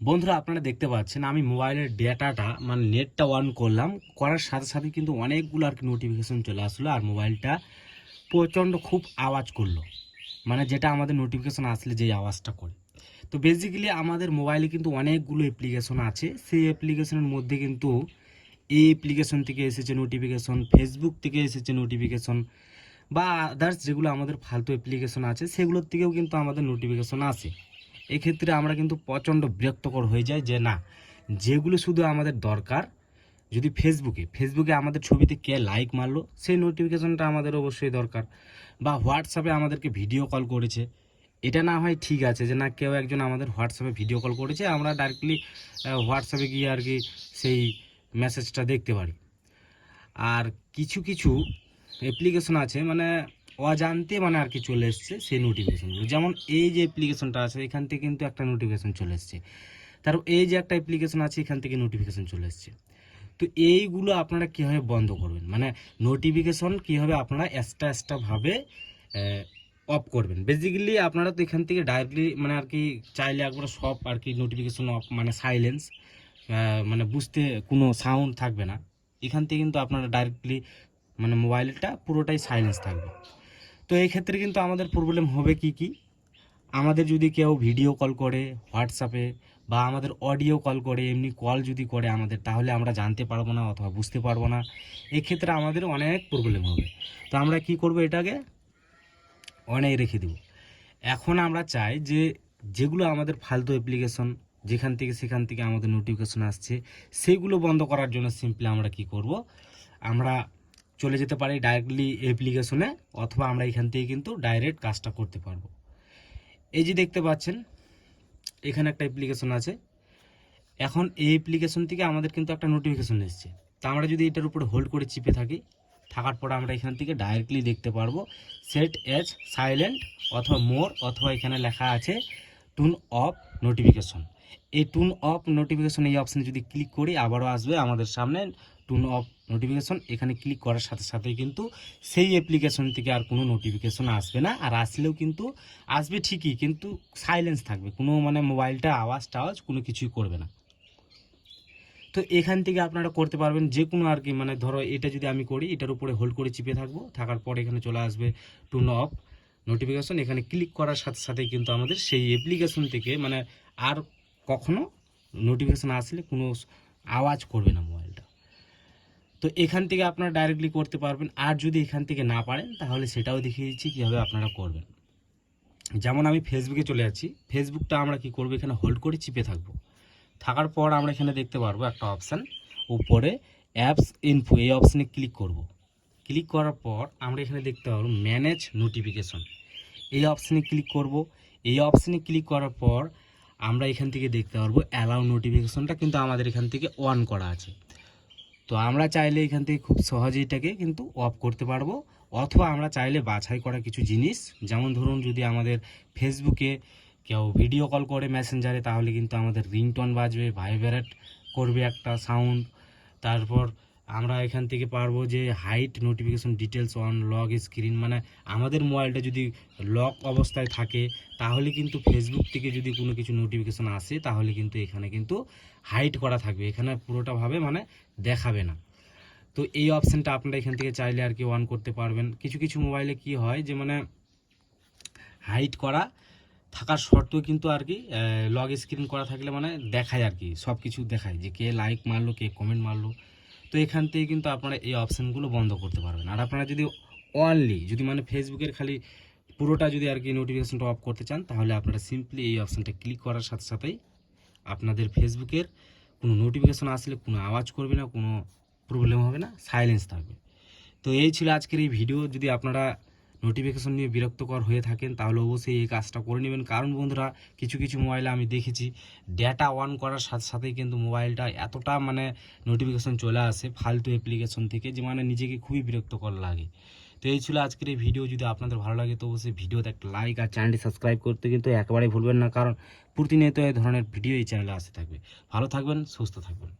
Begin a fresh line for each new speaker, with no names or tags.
বন্ধুরা, আপনারা দেখতে পাচ্ছেন আমি মোবাইলের ডেটাটা মানে নেটটা অন করলাম। করার সাথে সাথে কিন্তু অনেকগুলো আর কি নোটিফিকেশান চলে আসলো আর মোবাইলটা প্রচণ্ড খুব আওয়াজ করল। মানে যেটা আমাদের নোটিফিকেশান আসলে যেই আওয়াজটা করে। তো বেসিক্যালি আমাদের মোবাইলে কিন্তু অনেকগুলো অ্যাপ্লিকেশন আছে। সেই অ্যাপ্লিকেশনের মধ্যে কিন্তু এই অ্যাপ্লিকেশন থেকে এসেছে নোটিফিকেশন ফেসবুক থেকে এসেছে নোটিফিকেশন বা আদার্স যেগুলো আমাদের ফালতু অ্যাপ্লিকেশন আছে, সেগুলোর থেকেও কিন্তু আমাদের নোটিফিকেশন আসে। এক্ষেত্রে আমরা কিন্তু প্রচণ্ড বিরক্তকর হয়ে যায় যে না, যেগুলো শুধু আমাদের দরকার, যদি ফেসবুকে ফেসবুকে আমাদের ছবিতে কে লাইক মারলো, সেই নোটিফিকেশনটা আমাদের অবশ্যই দরকার। বা হোয়াটসঅ্যাপে আমাদেরকে ভিডিও কল করেছে। এটা না হয় ঠিক আছে যে না কেউ একজন আমাদের হোয়াটসঅ্যাপে ভিডিও কল করেছে, আমরা ডাইরেক্টলি হোয়াটসঅ্যাপে গিয়ে আর কি সেই মেসেজটা দেখতে পারি। আর কিছু কিছু অ্যাপ্লিকেশন আছে মানে অজান্তে মানে আর কি চলে এসছে সেই নোটিফিকেশনগুলো যেমন এই যে অ্যাপ্লিকেশনটা আছে, এখান থেকে কিন্তু একটা নোটিফিকেশন চলে এসছে। তারপর এই যে একটা অ্যাপ্লিকেশন আছে, এখান থেকে নোটিফিকেশন চলে এসছে। তো এইগুলো আপনারা কীভাবে বন্ধ করবেন? মানে নোটিফিকেশন কীভাবে আপনারা এক্সট্রা এক্সট্রাভাবে অফ করবেন? বেসিক্যালি আপনারা তো এখান থেকে ডাইরেক্টলি মানে আর কি চাইলে একবার সব আর কি নোটিফিকেশন অফ মানে সাইলেন্স মানে বুঝতে কোনো সাউন্ড থাকবে না। এখান থেকে কিন্তু আপনারা ডাইরেক্টলি মানে মোবাইলটা পুরোটাই সাইলেন্স থাকবে। তো এই ক্ষেত্রে কিন্তু আমাদের প্রবলেম হবে কি কি? আমাদের যদি কেউ ভিডিও কল করে হোয়াটসঅ্যাপে বা আমাদের অডিও কল করে, এমনি কল যদি করে আমাদের, তাহলে আমরা জানতে পারব না অথবা বুঝতে পারব না। এক্ষেত্রে আমাদের অনেক প্রবলেম হবে। তো আমরা কি করব এটাকে? অনেক রেখে দেব। এখন আমরা চাই যে যেগুলো আমাদের ফালতু অ্যাপ্লিকেশন যেখান থেকে সেখান থেকে আমাদের নোটিফিকেশন আসছে, সেগুলো বন্ধ করার জন্য সিম্পলি আমরা কি করব? আমরা চলে যেতে পারি ডাইরেক্টলি অ্যাপ্লিকেশনে অথবা আমরা এখান থেকে কিন্তু ডাইরেক্ট কাজটা করতে পারব। এই যে দেখতে পাচ্ছেন, এখানে একটা অ্যাপ্লিকেশন আছে। এখন এই অ্যাপ্লিকেশন থেকে আমাদের কিন্তু একটা নোটিফিকেশন এসছে। তা আমরা যদি এটার উপরে হোল্ড করে চিপে থাকি, থাকার পর আমরা এখান থেকে ডাইরেক্টলি দেখতে পারব সেট এজ সাইলেন্ট অথবা মোর অথবা এখানে লেখা আছে টুন অফ নোটিফিকেশন এই টুন অফ নোটিফিকেশন এই অপশানে যদি ক্লিক করি, আবারও আসবে আমাদের সামনে টুন অফ নোটিফিকেশন এখানে ক্লিক করার সাথে সাথেই কিন্তু সেই অ্যাপ্লিকেশন থেকে আর কোনো নোটিফিকেশন আসবে না। আর আসলেও কিন্তু আসবে ঠিকই, কিন্তু সাইলেন্স থাকবে। কোনো মানে মোবাইলটা আওয়াজ টাওয়াজ কোনো কিছুই করবে না। তো এখান থেকে আপনারা করতে পারবেন যে কোনো আর কি মানে ধরো এটা যদি আমি করি, এটার উপরে হোল্ড করে চিপে থাকব, থাকার পর এখানে চলে আসবে টুন অফ নোটিফিকেশন এখানে ক্লিক করার সাথে সাথে কিন্তু আমাদের সেই অ্যাপ্লিকেশন থেকে মানে আর কখনো নোটিফিকেশন আসলে কোনো আওয়াজ করবে না তো এখান থেকে আপনারা ডাইরেক্টলি করতে পারবেন। আর যদি এখান থেকে না পারেন, তাহলে সেটাও দেখিয়ে দিচ্ছি কীভাবে আপনারা করবেন। যেমন আমি ফেসবুকে চলে যাচ্ছি। ফেসবুকটা আমরা কি করব? এখানে হোল্ড করে চিপে থাকব। থাকার পর আমরা এখানে দেখতে পারব একটা অপশান উপরে অ্যাপস ইনফো এই অপশানে ক্লিক করব। ক্লিক করার পর আমরা এখানে দেখতে পারব ম্যানেজ নোটিফিকেশন এই অপশানে ক্লিক করব। এই অপশানে ক্লিক করার পর আমরা এখান থেকে দেখতে পারব অ্যালাউ নোটিফিকেশনটা কিন্তু আমাদের এখান থেকে অন করা আছে। তো আমরা চাইলে এখান থেকে খুব সহজেই এটাকে কিন্তু অফ করতে পারব। অথবা আমরা চাইলে বাছাই করা কিছু জিনিস, যেমন ধরুন যদি আমাদের ফেসবুকে কেউ ভিডিও কল করে মেসেঞ্জারে তাহলে কিন্তু আমাদের রিংটন বাজবে ভাইব্রেট করবে একটা সাউন্ড তারপর আমরা এখান থেকে পারব যে hide notification details on lock screen মানে আমাদের মোবাইলটা যদি লক অবস্থায় থাকে, তাহলে কিন্তু ফেসবুক থেকে যদি কোনো কিছু নোটিফিকেশন আসে, তাহলে কিন্তু এখানে কিন্তু হাইট করা থাকবে। এখানে পুরোটাভাবে মানে দেখাবে না। তো এই অপশানটা আপনারা এখান থেকে চাইলে আর কি অন করতে পারবেন। কিছু কিছু মোবাইলে কি হয় যে মানে হাইট করা থাকার সত্ত্বেও কিন্তু আর কি লগ স্ক্রিন করা থাকলে মানে দেখায় আর কি সব কিছু দেখায় যে কে লাইক মারলো, কে কমেন্ট মারলো। তো এখান থেকে কিন্তু আপনারা এই অপশানগুলো বন্ধ করতে পারবেন। আর আপনারা যদি অনলি যদি মানে ফেসবুকের খালি পুরোটা যদি আর কি নোটিফিকেশনটা অফ করতে চান, তাহলে আপনারা সিম্পলি এই অপশানটা ক্লিক করার সাথে সাথেই আপনাদের ফেসবুকের কোনো নোটিফিকেশন আসলে কোনো আওয়াজ করবে না, কোনো প্রবলেম হবে না সাইলেন্স থাকবে। তো এই ছিল আজকের এই ভিডিও যদি আপনারা নোটিফিকেশন নিয়ে বিরক্তকর হয়ে থাকেন, তাহলে অবশ্যই এই কাজটা করে নেবেন। কারণ বন্ধুরা, কিছু কিছু মোবাইলে আমি দেখেছি ডেটা অন করার সাথে সাথেই কিন্তু মোবাইলটা এতটা মানে নোটিফিকেশন চলে আসে ফালতু অ্যাপ্লিকেশন থেকে, যে মানে নিজেকে খুবই বিরক্তকর লাগে। তো এই ছিল আজকের এই ভিডিও যদি আপনাদের ভালো লাগে তো অবশ্যই ভিডিওতে একটা লাইক আর চ্যানেলটি সাবস্ক্রাইব করতে কিন্তু একেবারেই ভুলবেন না, কারণ প্রতিনিয়ত এই ধরনের ভিডিও এই চ্যানেলে আসতে থাকবে। ভালো থাকবেন, সুস্থ থাকবেন।